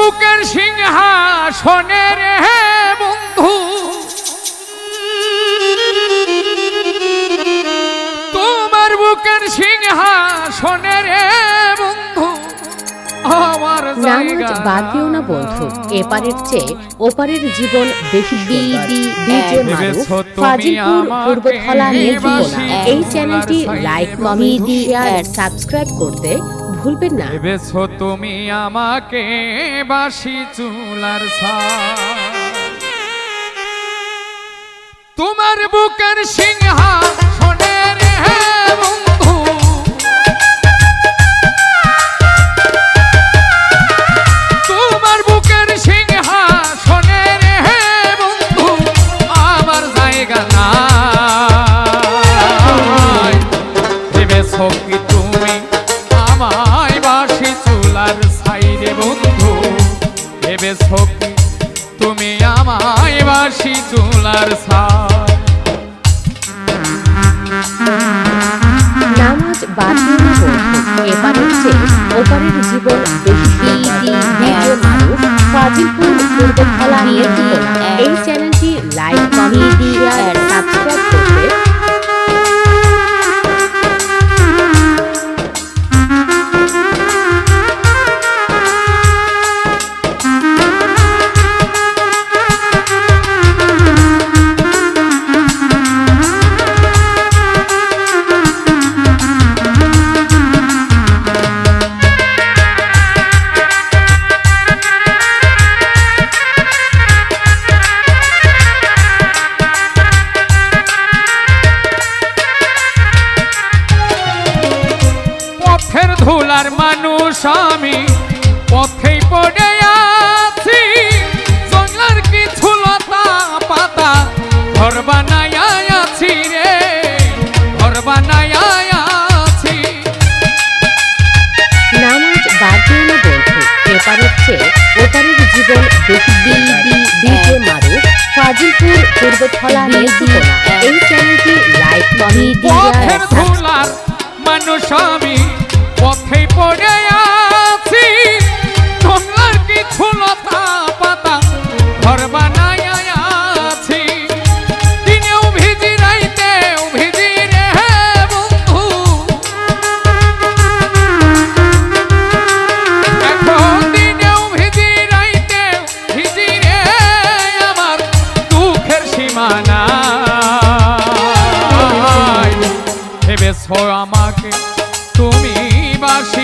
বুকের সিংহাসনের হে বন্ধু। তোমার বুকের সিংহাসনের হে বন্ধু। এপারের চেয়ে ওপারের জীবন বেশি এই চ্যানেলটি লাইক কমেন্ট সাবস্ক্রাইব করতে ভুলবেন না। ভেবেছো তুমি আমাকে বাসি চুলার তোমার বুকের সিংহা চুলার সাই নামাজ বাদ না বন্ধু ওপারের জীবন ধুলার মানুষ আমি পথেই পড়ে আছি। জঙ্গলার কিছু লতা পাতা ঘর বানায় আছি রে ঘর বানায় আছি। নামাজ বাদ না বন্ধু এপারের চেয়ে ওপারের জীবন বেশি ডিজে মারুফ ফাজিলপুর পূর্বথলা নির্জীবনা এই চ্যানেলটি লাইক শেয়ার ধুলার মানুষ আমি পড়ে কিছু লতা ঘর বানায় আছি। দিনেও ভিজি রাইতেও ভিজি রে ভিজি রাইতেও ভিজি রে আমার দুঃখের সীমানা। ভেবেছ আমাকে তুমি বাসি